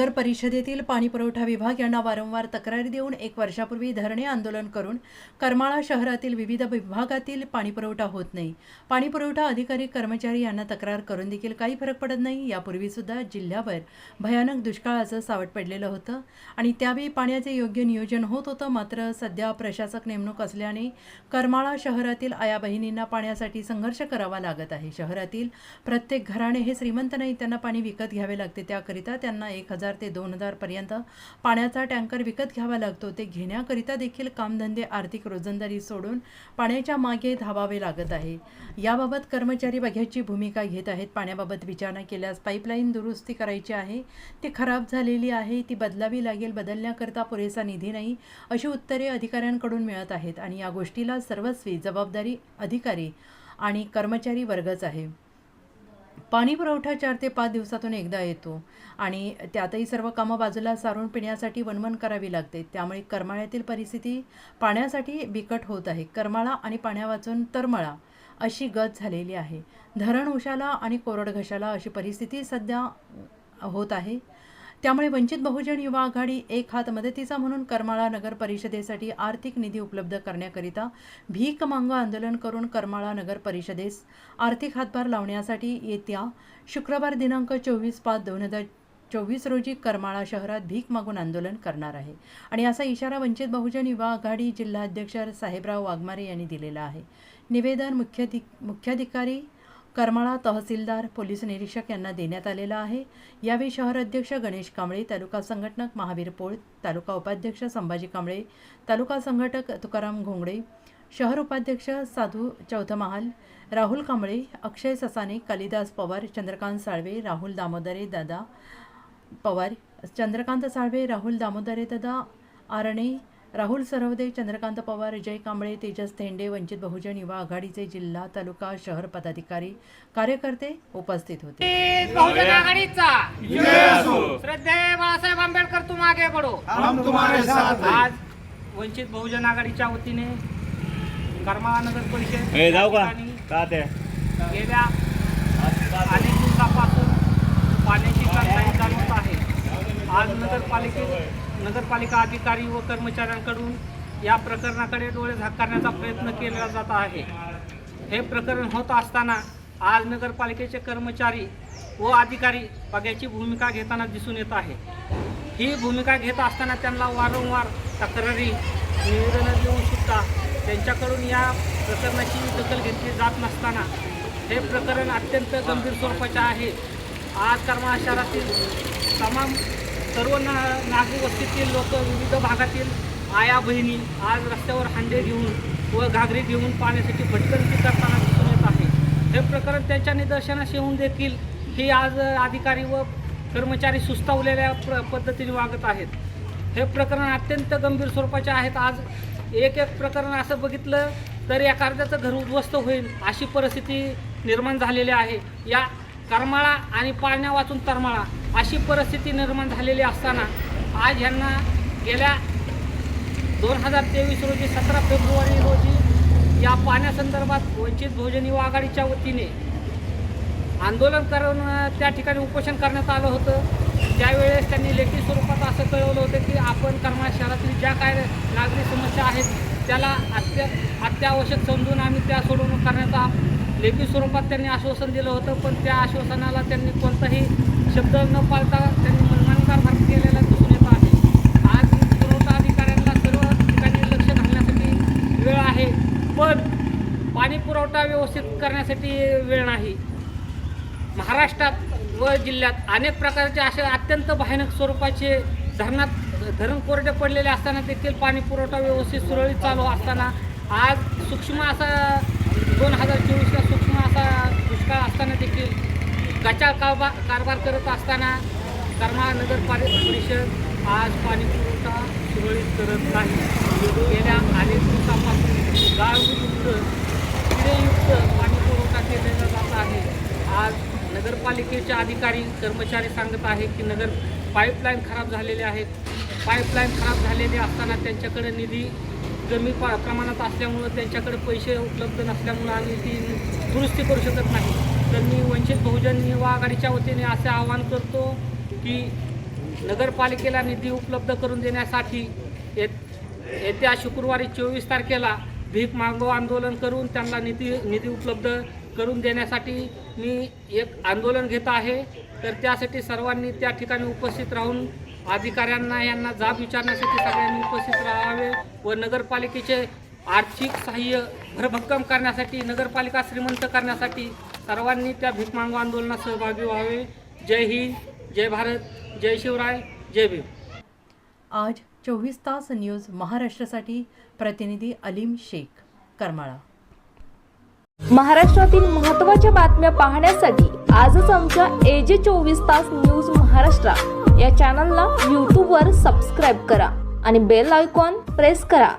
नगर परिषदेतील पाणीपुरवठा विभाग यांना वारंवार तक्रारी देऊन एक वर्षापूर्वी धरणे आंदोलन करून करमाळा शहरातील विविध विभागातील पाणीपुरवठा होत नाही. पाणीपुरवठा अधिकारी कर्मचारी यांना तक्रार करून देखील काही फरक पडत नाही. यापूर्वीसुद्धा जिल्ह्यावर भयानक दुष्काळाचं सावट पडलेलं होतं आणि त्यावेळी पाण्याचे योग्य नियोजन होत होतं. मात्र सध्या प्रशासक नेमणूक असल्याने करमाळा शहरातील आया बहिणींना पाण्यासाठी संघर्ष करावा लागत आहे. शहरातील प्रत्येक घराणे हे श्रीमंत नाही त्यांना पाणी विकत घ्यावे लागते. त्याकरिता त्यांना एक हजार ते दोन हजार पर्यंत पाण्याचा टँकर विकत घ्यावा लागतो. ते घेण्याकरिता देखील कामधंदे आर्थिक रोजंदारी सोडून पाण्याच्या मागे धावावे लागत आहे. याबाबत कर्मचारी बघ्याची भूमिका घेत आहेत. पाण्याबाबत विचारणा केल्यास पाईपलाईन दुरुस्ती करायची आहे. ती खराब झालेली आहे. ती बदलावी लागेल. बदलण्याकरता पुरेसा निधी नाही अशी उत्तरे अधिकाऱ्यांकडून मिळत आहेत. आणि या गोष्टीला सर्वस्वी जबाबदारी अधिकारी आणि कर्मचारी वर्गच आहे. पाणी पुरवठा चार ते पाच दिवसातून एकदा येतो. आणि त्यातही सर्व कामं बाजूला सारून पिण्यासाठी वणवण करावी लागते. त्यामुळे करमाळ्यातील परिस्थिती पाण्यासाठी बिकट होत आहे. करमाळा आणि पाण्यावाचून तरमळा अशी गत झालेली आहे. धरण उशाला आणि कोरड घशाला अशी परिस्थिती सध्या होत आहे. त्यामुळे वंचित बहुजन युवा आघाडी एक हात मदतीचा म्हणून करमाळा नगर परिषदेसाठी आर्थिक निधी उपलब्ध करण्याकरिता भीक मांग आंदोलन करून करमाळा नगर परिषदेस आर्थिक हातभार लावण्यासाठी येत्या शुक्रवार दिनांक चोवीस पाच दोन हजार चोवीस रोजी करमाळा शहरात भीक मागून आंदोलन करणार आहे. आणि असा इशारा वंचित बहुजन युवा आघाडी जिल्हाध्यक्ष साहेबराव वाघमारे यांनी दिलेला आहे. निवेदन मुख्याधिक मुख्याधिकारी करमाळा तहसीलदार पोलीस निरीक्षक यांना देण्यात आलेला आहे. यावेळी शहर अध्यक्ष गणेश कांबळे तालुका संघटक महावीर पोळ तालुका उपाध्यक्ष संभाजी कांबळे तालुका संघटक तुकाराम घोंगडे शहर उपाध्यक्ष साधू चौथमहाल राहुल कांबळे अक्षय ससाने कालिदास पवार चंद्रकांत साळवे राहुल दामोदरे दादा पवार चंद्रकांत साळवे राहुल दामोदरे दादा आरणे राहुल सरवदे चंद्रकांत पवार जय कांबळे तेजस थेंडे वंचित बहुजन युवा आघाडीचे जिल्हा तालुका शहर पदाधिकारी कार्यकर्ते उपस्थित होते. वंचित बहुजन आघाडीचा. श्रद्धेय बाळासाहेब आंबेडकर तुम आगे बढो हम तुम्हारे साथ हैं. आज वंचित बहुजन आघाडीच्या वतीने नगर परिषद ते गेल्या अनेक दिवसापासून पाण्याची टंचाई जाणवत आहे. आज नगरपालिके नगरपालिका अधिकारी व कर्मचाऱ्यांकडून या प्रकरणाकडे डोळे झाकारण्याचा प्रयत्न केला जात आहे. हे प्रकरण होत असताना आज नगरपालिकेचे कर्मचारी व अधिकारी बघ्याची भूमिका घेताना दिसून येत आहे. ही भूमिका घेत असताना त्यांना वारंवार तक्रारी निवेदनं देऊन सुद्धा त्यांच्याकडून या प्रकरणाची दखल घेतली जात नसताना हे प्रकरण अत्यंत गंभीर स्वरूपाचे आहे. आज करमाळा शहरातील तमाम सर्व ना नागरी वस्तीतील लोक विविध भागातील आया बहिणी आज रस्त्यावर हांडे घेऊन व घागरी घेऊन पाण्यासाठी भटकंती करताना दिसून येत आहे. हे प्रकरण त्यांच्या निदर्शनास येऊन देखील हे आज अधिकारी व कर्मचारी सुस्तावलेल्या प्र पद्धतीने वागत आहेत. हे प्रकरण अत्यंत गंभीर स्वरूपाचे आहेत. आज एक एक प्रकरण असं बघितलं तर एखाद्याचं घर उद्ध्वस्त होईल अशी परिस्थिती निर्माण झालेली आहे. या करमाळा आणि पाळण्या वाचून तरमाळा अशी परिस्थिती निर्माण झालेली असताना आज ह्यांना गेल्या दोन हजार तेवीस रोजी सतरा फेब्रुवारी रोजी या पाण्यासंदर्भात वंचित बहुजन युवा आघाडीच्या वतीने आंदोलन करून त्या ठिकाणी उपोषण करण्यात आलं होतं. त्यावेळेस त्यांनी लेखी स्वरूपात असं कळवलं होतं की आपण करमाळा शहरातील ज्या काय नागरी समस्या आहेत त्याला अत्य अत्यावश्यक समजून आम्ही त्या सोडवणूक करण्याचा लेखी स्वरूपात त्यांनी आश्वासन दिलं होतं. पण त्या आश्वासनाला त्यांनी कोणताही शब्द न पाळता त्यांनी मनमानकार कारभार केलेला दिसून येत आहे. आज पुरवठा अधिकाऱ्यांना सर्व ठिकाणी लक्ष घालण्यासाठी वेळ आहे पण पाणी पुरवठा व्यवस्थित करण्यासाठी वेळ नाही. महाराष्ट्रात व जिल्ह्यात अनेक प्रकारचे असे अत्यंत भयानक स्वरूपाचे धरणात धरण कोरडे पडलेले असताना देखील पाणी पुरवठा व्यवस्थित सुरळीत चालू असताना आज सूक्ष्म असा दोन हजार चोवीसला सूक्ष्म असा दुष्काळ असताना देखील गचाळ कारभार कारभार करत असताना करमाळा नगरपालिका परिषद आज पाणी पुरवठा सुरळीत करत नाही. गेल्या अनेक दिवसापासून गाळयुक्त किडेयुक्त पाणी पुरवठा केलेला जात आहे. आज नगरपालिकेचे अधिकारी कर्मचारी सांगत आहे की नगर पाईपलाईन खराब झालेले आहेत. पाईपलाईन खराब झालेले असताना त्यांच्याकडे निधी कमी पा प्रमाणात असल्यामुळं त्यांच्याकडे पैसे उपलब्ध नसल्यामुळं आम्ही ती दुरुस्ती करू शकत नाही. तर मी वंचित बहुजन युवा आघाडीच्या वतीने असे आवाहन करतो की नगरपालिकेला निधी उपलब्ध करून देण्यासाठी येत- येत्या शुक्रवारी चोवीस तारखेला भीक मागो आंदोलन करून त्यांना निधी निधी उपलब्ध करून देण्यासाठी मी एक आंदोलन घेत आहे. तर त्यासाठी सर्वांनी त्या ठिकाणी उपस्थित राहून अधिकाऱ्यांना यांना जाब विचारण्यासाठी सगळ्यांनी उपस्थित राहावे व नगरपालिकेचे आर्थिक सहाय्य भरभक्कम करण्यासाठी नगरपालिका श्रीमंत करण्यासाठी सर्वांनी त्या भीक मागो आंदोलनात सहभागी व्हावे. जय हिंद जय भारत जय शिवराय जय भीम. आज चोवीस तास न्यूज महाराष्ट्रासाठी प्रतिनिधी अलीम शेख करमाळा. महाराष्ट्रातील महत्त्वाच्या बातम्या पाहण्यासाठी आजच आमच्या एजे चोवीस तास न्यूज महाराष्ट्र या चॅनलला यूट्यूबवर सबस्क्राईब करा आणि बेल आयकॉन प्रेस करा.